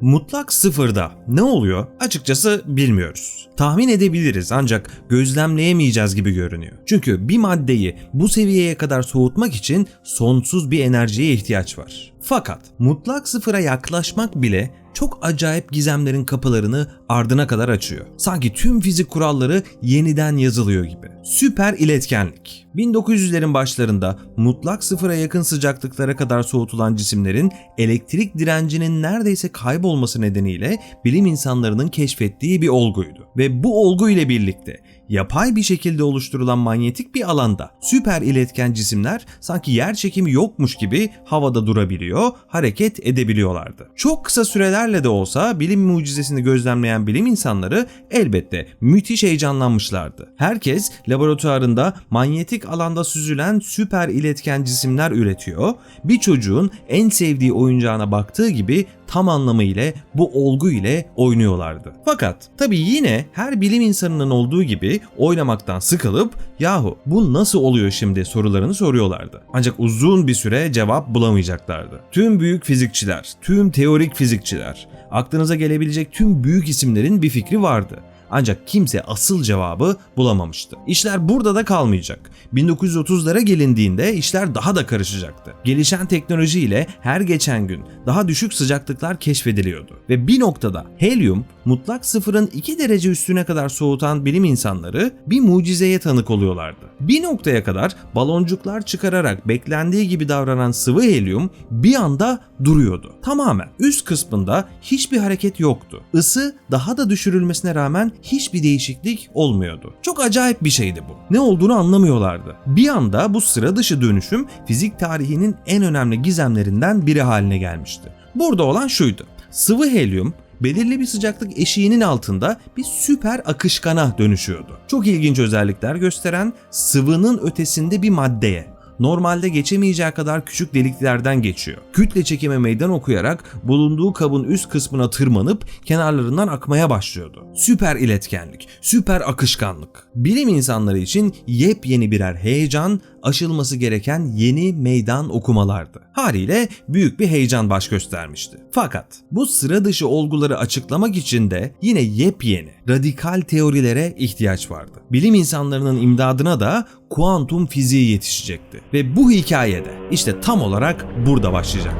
Mutlak sıfırda ne oluyor? Açıkçası bilmiyoruz. Tahmin edebiliriz ancak gözlemleyemeyeceğiz gibi görünüyor. Çünkü bir maddeyi bu seviyeye kadar soğutmak için sonsuz bir enerjiye ihtiyaç var. Fakat mutlak sıfıra yaklaşmak bile çok acayip gizemlerin kapılarını ardına kadar açıyor. Sanki tüm fizik kuralları yeniden yazılıyor gibi. Süper iletkenlik. 1900'lerin başlarında mutlak sıfıra yakın sıcaklıklara kadar soğutulan cisimlerin elektrik direncinin neredeyse kaybolması nedeniyle bilim insanlarının keşfettiği bir olguydu. Ve bu olgu ile birlikte yapay bir şekilde oluşturulan manyetik bir alanda süper iletken cisimler sanki yer çekimi yokmuş gibi havada durabiliyor, hareket edebiliyorlardı. Çok kısa sürelerle de olsa bilim mucizesini gözlemleyen bilim insanları elbette müthiş heyecanlanmışlardı. Herkes laboratuvarında manyetik alanda süzülen süper iletken cisimler üretiyor. Bir çocuğun en sevdiği oyuncağına baktığı gibi tam anlamıyla bu olgu ile oynuyorlardı. Fakat tabi yine her bilim insanının olduğu gibi oynamaktan sıkılıp yahu bu nasıl oluyor şimdi sorularını soruyorlardı. Ancak uzun bir süre cevap bulamayacaklardı. Tüm büyük fizikçiler, tüm teorik fizikçiler, aklınıza gelebilecek tüm büyük isimlerin bir fikri vardı. Ancak kimse asıl cevabı bulamamıştı. İşler burada da kalmayacak. 1930'lara gelindiğinde işler daha da karışacaktı. Gelişen teknoloji ile her geçen gün daha düşük sıcaklıklar keşfediliyordu. Ve bir noktada helyum mutlak sıfırın 2 derece üstüne kadar soğutan bilim insanları bir mucizeye tanık oluyorlardı. Bir noktaya kadar baloncuklar çıkararak beklendiği gibi davranan sıvı helyum bir anda duruyordu. Tamamen üst kısmında hiçbir hareket yoktu. Isı daha da düşürülmesine rağmen hiçbir değişiklik olmuyordu. Çok acayip bir şeydi bu. Ne olduğunu anlamıyorlardı. Bir anda bu sıra dışı dönüşüm fizik tarihinin en önemli gizemlerinden biri haline gelmişti. Burada olan şuydu. Sıvı helyum belirli bir sıcaklık eşiğinin altında bir süper akışkana dönüşüyordu. Çok ilginç özellikler gösteren sıvının ötesinde bir maddeye normalde geçemeyeceği kadar küçük deliklerden geçiyor. Kütle çekime meydan okuyarak bulunduğu kabın üst kısmına tırmanıp kenarlarından akmaya başlıyordu. Süper iletkenlik, süper akışkanlık. Bilim insanları için yepyeni birer heyecan, aşılması gereken yeni meydan okumalardı. Haliyle büyük bir heyecan baş göstermişti. Fakat bu sıra dışı olguları açıklamak için de yine yepyeni, radikal teorilere ihtiyaç vardı. Bilim insanlarının imdadına da kuantum fiziği yetişecekti. Ve bu hikayede işte tam olarak burada başlayacak.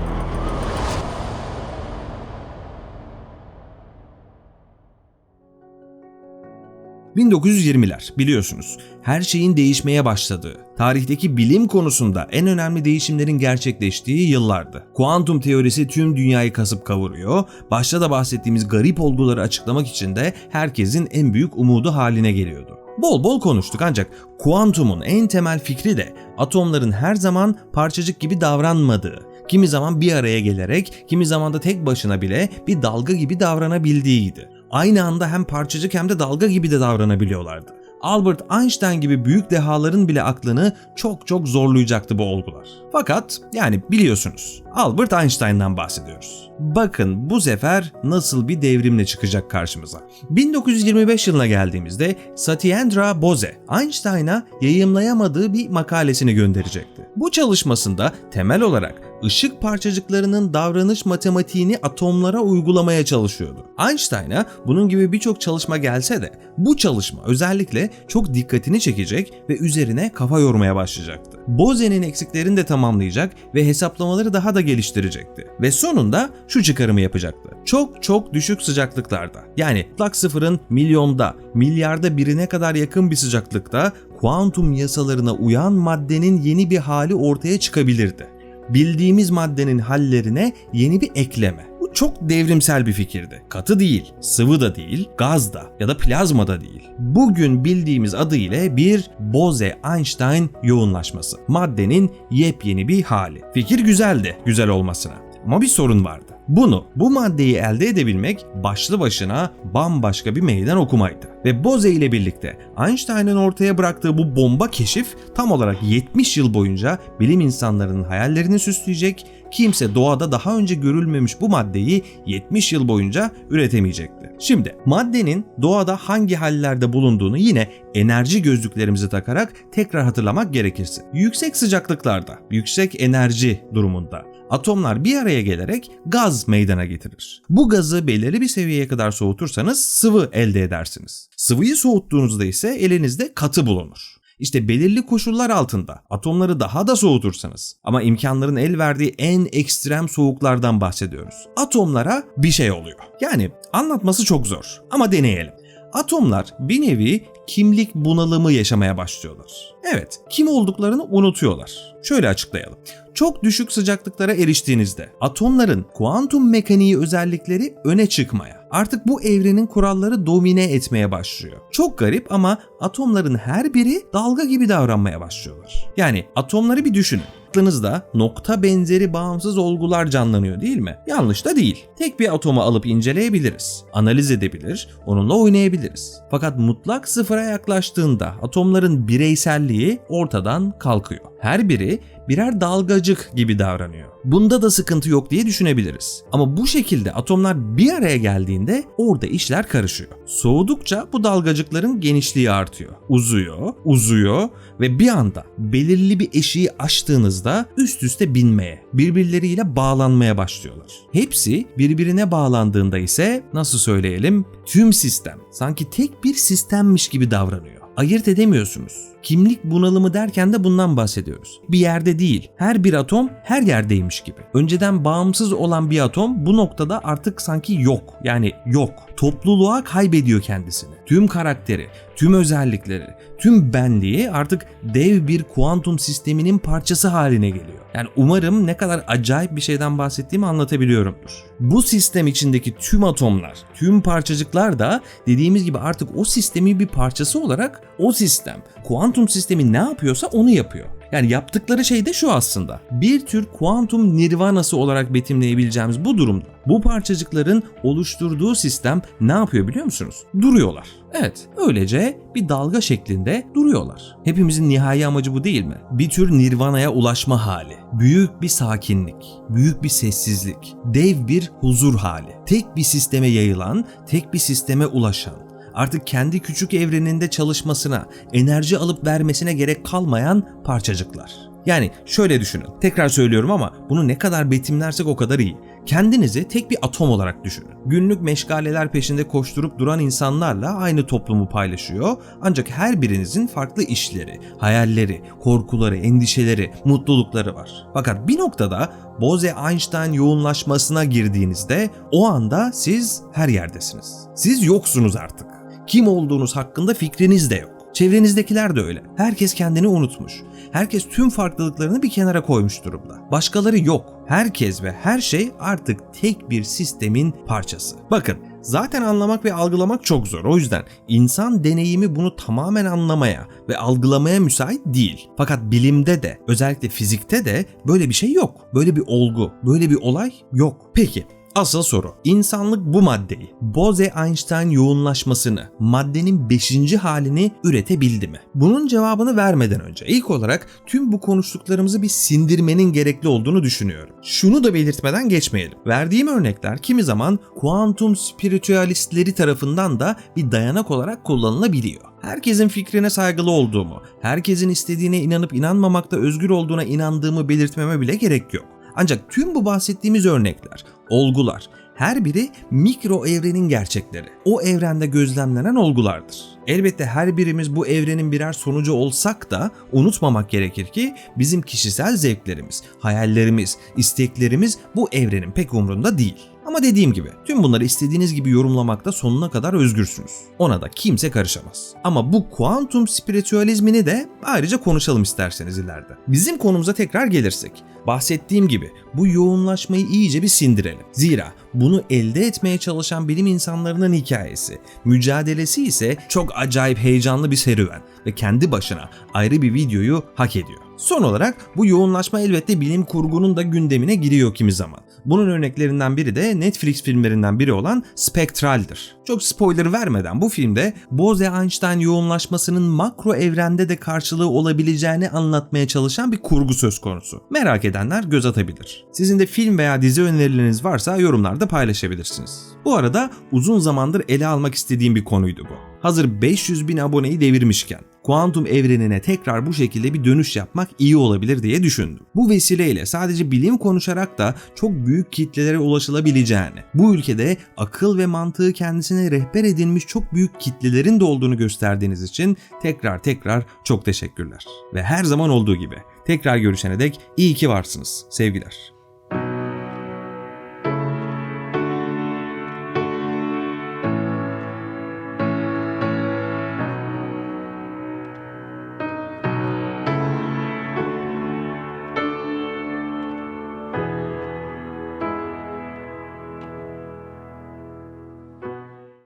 1920'ler biliyorsunuz her şeyin değişmeye başladığı, tarihteki bilim konusunda en önemli değişimlerin gerçekleştiği yıllardı. Kuantum teorisi tüm dünyayı kasıp kavuruyor, başta da bahsettiğimiz garip olguları açıklamak için de herkesin en büyük umudu haline geliyordu. Bol bol konuştuk ancak kuantumun en temel fikri de atomların her zaman parçacık gibi davranmadığı, kimi zaman bir araya gelerek, kimi zaman da tek başına bile bir dalga gibi davranabildiğiydi aynı anda hem parçacık hem de dalga gibi de davranabiliyorlardı. Albert Einstein gibi büyük dehaların bile aklını çok çok zorlayacaktı bu olgular. Fakat yani biliyorsunuz Albert Einstein'dan bahsediyoruz. Bakın bu sefer nasıl bir devrimle çıkacak karşımıza. 1925 yılına geldiğimizde Satyendra Bose Einstein'a yayımlayamadığı bir makalesini gönderecekti. Bu çalışmasında temel olarak ışık parçacıklarının davranış matematiğini atomlara uygulamaya çalışıyordu. Einstein'a bunun gibi birçok çalışma gelse de bu çalışma özellikle çok dikkatini çekecek ve üzerine kafa yormaya başlayacaktı. Bose'nin eksiklerini de tamamlayacak ve hesaplamaları daha da geliştirecekti. Ve sonunda şu çıkarımı yapacaktı. Çok çok düşük sıcaklıklarda yani mutlak sıfırın milyonda, milyarda birine kadar yakın bir sıcaklıkta kuantum yasalarına uyan maddenin yeni bir hali ortaya çıkabilirdi bildiğimiz maddenin hallerine yeni bir ekleme. Bu çok devrimsel bir fikirdi. Katı değil, sıvı da değil, gaz da ya da plazma da değil. Bugün bildiğimiz adı ile bir Bose-Einstein yoğunlaşması. Maddenin yepyeni bir hali. Fikir güzeldi, güzel olmasına. Ama bir sorun vardı. Bunu, bu maddeyi elde edebilmek başlı başına bambaşka bir meydan okumaydı. Ve Bose ile birlikte Einstein'ın ortaya bıraktığı bu bomba keşif tam olarak 70 yıl boyunca bilim insanlarının hayallerini süsleyecek, kimse doğada daha önce görülmemiş bu maddeyi 70 yıl boyunca üretemeyecekti. Şimdi maddenin doğada hangi hallerde bulunduğunu yine enerji gözlüklerimizi takarak tekrar hatırlamak gerekirse. Yüksek sıcaklıklarda, yüksek enerji durumunda Atomlar bir araya gelerek gaz meydana getirir. Bu gazı belirli bir seviyeye kadar soğutursanız sıvı elde edersiniz. Sıvıyı soğuttuğunuzda ise elinizde katı bulunur. İşte belirli koşullar altında atomları daha da soğutursanız ama imkanların el verdiği en ekstrem soğuklardan bahsediyoruz. Atomlara bir şey oluyor. Yani anlatması çok zor ama deneyelim. Atomlar bir nevi kimlik bunalımı yaşamaya başlıyorlar. Evet, kim olduklarını unutuyorlar. Şöyle açıklayalım. Çok düşük sıcaklıklara eriştiğinizde atomların kuantum mekaniği özellikleri öne çıkmaya, artık bu evrenin kuralları domine etmeye başlıyor. Çok garip ama atomların her biri dalga gibi davranmaya başlıyorlar. Yani atomları bir düşünün aklınızda nokta benzeri bağımsız olgular canlanıyor değil mi? Yanlış da değil. Tek bir atomu alıp inceleyebiliriz. Analiz edebilir, onunla oynayabiliriz. Fakat mutlak sıfıra yaklaştığında atomların bireyselliği ortadan kalkıyor. Her biri birer dalgacık gibi davranıyor. Bunda da sıkıntı yok diye düşünebiliriz. Ama bu şekilde atomlar bir araya geldiğinde orada işler karışıyor. Soğudukça bu dalgacıkların genişliği artıyor. Uzuyor, uzuyor ve bir anda belirli bir eşiği aştığınızda üst üste binmeye, birbirleriyle bağlanmaya başlıyorlar. Hepsi birbirine bağlandığında ise nasıl söyleyelim tüm sistem sanki tek bir sistemmiş gibi davranıyor ayırt edemiyorsunuz. Kimlik bunalımı derken de bundan bahsediyoruz. Bir yerde değil, her bir atom her yerdeymiş gibi. Önceden bağımsız olan bir atom bu noktada artık sanki yok. Yani yok. Topluluğa kaybediyor kendisini. Tüm karakteri, tüm özellikleri, tüm benliği artık dev bir kuantum sisteminin parçası haline geliyor. Yani umarım ne kadar acayip bir şeyden bahsettiğimi anlatabiliyorumdur. Bu sistem içindeki tüm atomlar, tüm parçacıklar da dediğimiz gibi artık o sistemin bir parçası olarak o sistem, kuantum sistemi ne yapıyorsa onu yapıyor. Yani yaptıkları şey de şu aslında. Bir tür kuantum nirvanası olarak betimleyebileceğimiz bu durumda bu parçacıkların oluşturduğu sistem ne yapıyor biliyor musunuz? Duruyorlar. Evet, öylece bir dalga şeklinde duruyorlar. Hepimizin nihai amacı bu değil mi? Bir tür nirvanaya ulaşma hali. Büyük bir sakinlik, büyük bir sessizlik, dev bir huzur hali. Tek bir sisteme yayılan, tek bir sisteme ulaşan artık kendi küçük evreninde çalışmasına, enerji alıp vermesine gerek kalmayan parçacıklar. Yani şöyle düşünün. Tekrar söylüyorum ama bunu ne kadar betimlersek o kadar iyi. Kendinizi tek bir atom olarak düşünün. Günlük meşgaleler peşinde koşturup duran insanlarla aynı toplumu paylaşıyor. Ancak her birinizin farklı işleri, hayalleri, korkuları, endişeleri, mutlulukları var. Fakat bir noktada Bose-Einstein yoğunlaşmasına girdiğinizde o anda siz her yerdesiniz. Siz yoksunuz artık. Kim olduğunuz hakkında fikriniz de yok. Çevrenizdekiler de öyle. Herkes kendini unutmuş. Herkes tüm farklılıklarını bir kenara koymuş durumda. Başkaları yok. Herkes ve her şey artık tek bir sistemin parçası. Bakın Zaten anlamak ve algılamak çok zor. O yüzden insan deneyimi bunu tamamen anlamaya ve algılamaya müsait değil. Fakat bilimde de özellikle fizikte de böyle bir şey yok. Böyle bir olgu, böyle bir olay yok. Peki Asıl soru, insanlık bu maddeyi, Bose-Einstein yoğunlaşmasını, maddenin 5. halini üretebildi mi? Bunun cevabını vermeden önce ilk olarak tüm bu konuştuklarımızı bir sindirmenin gerekli olduğunu düşünüyorum. Şunu da belirtmeden geçmeyelim. Verdiğim örnekler kimi zaman kuantum spiritüalistleri tarafından da bir dayanak olarak kullanılabiliyor. Herkesin fikrine saygılı olduğumu, herkesin istediğine inanıp inanmamakta özgür olduğuna inandığımı belirtmeme bile gerek yok. Ancak tüm bu bahsettiğimiz örnekler, olgular her biri mikro evrenin gerçekleri. O evrende gözlemlenen olgulardır. Elbette her birimiz bu evrenin birer sonucu olsak da unutmamak gerekir ki bizim kişisel zevklerimiz, hayallerimiz, isteklerimiz bu evrenin pek umrunda değil. Ama dediğim gibi tüm bunları istediğiniz gibi yorumlamakta sonuna kadar özgürsünüz. Ona da kimse karışamaz. Ama bu kuantum spiritüalizmini de ayrıca konuşalım isterseniz ileride. Bizim konumuza tekrar gelirsek, bahsettiğim gibi bu yoğunlaşmayı iyice bir sindirelim. Zira bunu elde etmeye çalışan bilim insanlarının hikayesi, mücadelesi ise çok acayip heyecanlı bir serüven ve kendi başına ayrı bir videoyu hak ediyor. Son olarak bu yoğunlaşma elbette bilim kurgunun da gündemine giriyor kimi zaman. Bunun örneklerinden biri de Netflix filmlerinden biri olan Spectral'dir. Çok spoiler vermeden bu filmde Bose-Einstein yoğunlaşmasının makro evrende de karşılığı olabileceğini anlatmaya çalışan bir kurgu söz konusu. Merak edenler göz atabilir. Sizin de film veya dizi önerileriniz varsa yorumlarda paylaşabilirsiniz. Bu arada uzun zamandır ele almak istediğim bir konuydu bu. Hazır 500 bin aboneyi devirmişken kuantum evrenine tekrar bu şekilde bir dönüş yapmak iyi olabilir diye düşündüm. Bu vesileyle sadece bilim konuşarak da çok büyük kitlelere ulaşılabileceğini, bu ülkede akıl ve mantığı kendisine rehber edinmiş çok büyük kitlelerin de olduğunu gösterdiğiniz için tekrar tekrar çok teşekkürler. Ve her zaman olduğu gibi tekrar görüşene dek iyi ki varsınız. Sevgiler.